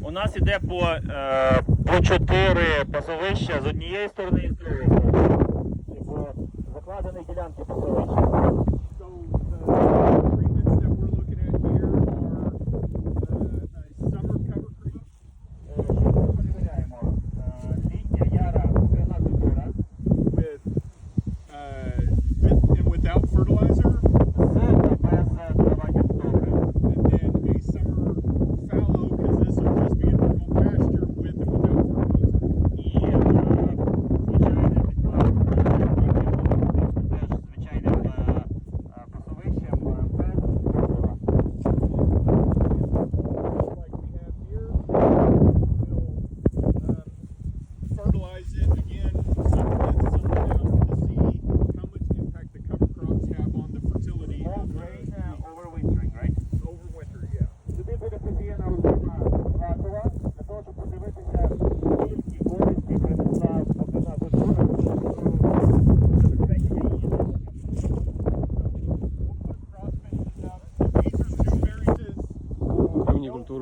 У нас іде по, е, по чотири пасовища з однієї сторони і з другої сторони. Типу, закладені ділянки пасовища.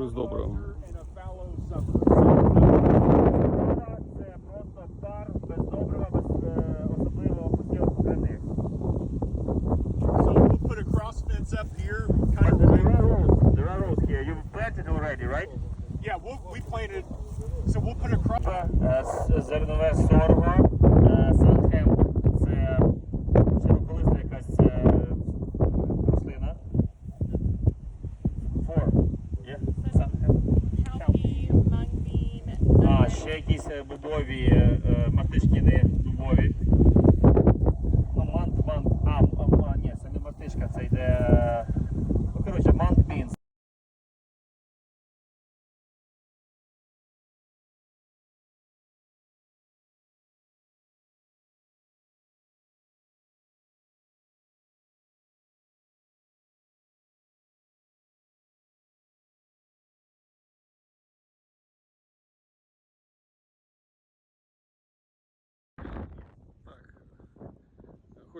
Певні культури з добривом. And a fallow summer. Культура – це просто пар без добрива, без е, особливо пустів покривних. So we'll put a cross fence up here, kind But of there right. are rows, there are rows here. You've planted already, right? Yeah, we'll, we planted. So we'll put a cross. Е, с- Зернове сорго, Ще якісь будові бобові, е, е, мартишкіни дубові. Ну, мант, мант, а, а, а, ні, це не мартишка, це йде, е, ну, коротше, мант бінс.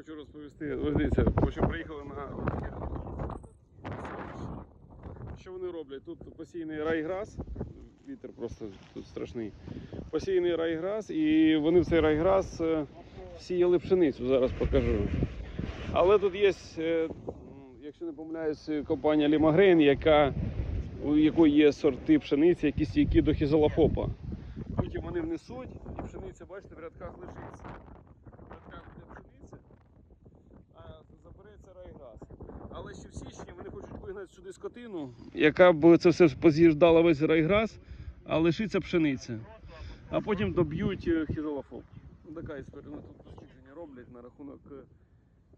Хочу розповісти, ось дивіться, що приїхали на що вони роблять? Тут постійний райграс, вітер просто тут страшний. Постійний райграс, і вони в цей райграс е, сіяли пшеницю, зараз покажу. Але тут є, е, якщо не помиляюсь, компанія Лімагрейн, яка, у якої є сорти пшениці, які стійкі до хізолофопа. Потім вони внесуть, і пшениця, бачите, в рядках лишиться. В рядках буде пшениця, а забереться райграс. Але ще в січні вони сюди скотину, яка б це все поз'їжджала весь райграс, а лишиться пшениця. А потім доб'ють е, хізолофоп. Ну, така історія. Вони тут дослідження роблять на рахунок,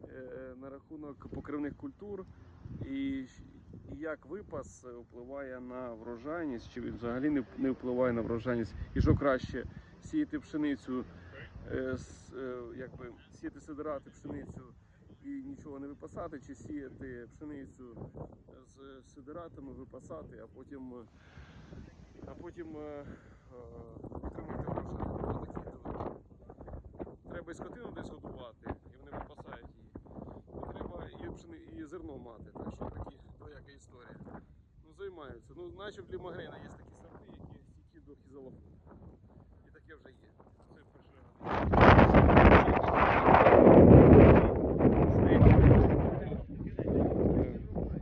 е, на рахунок покривних культур і, як випас впливає на врожайність, чи він взагалі не, впливає на врожайність, і що краще сіяти пшеницю, е, е, якби сіяти сидирати пшеницю і не випасати, чи сіяти пшеницю з сидиратами, випасати, а потім, е, а потім е, е, отримати дилеми. Треба і скотину десь годувати, і вони випасають її. І треба і, пшени, і зерно мати. Так що такі двояка історія. Ну, займаються. Ну, наче в Лімагрейна є такі сорти, які стійкі до хізолофу. І таке вже є. Це перше.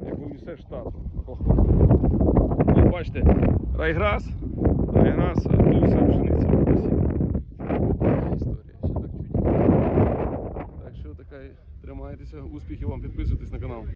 Як унісе штату. Ну, бачите, райграс, райграс, все пшениця історія, ще так чуть. Так що така, тримайтеся, успіхів вам, підписуйтесь на канал.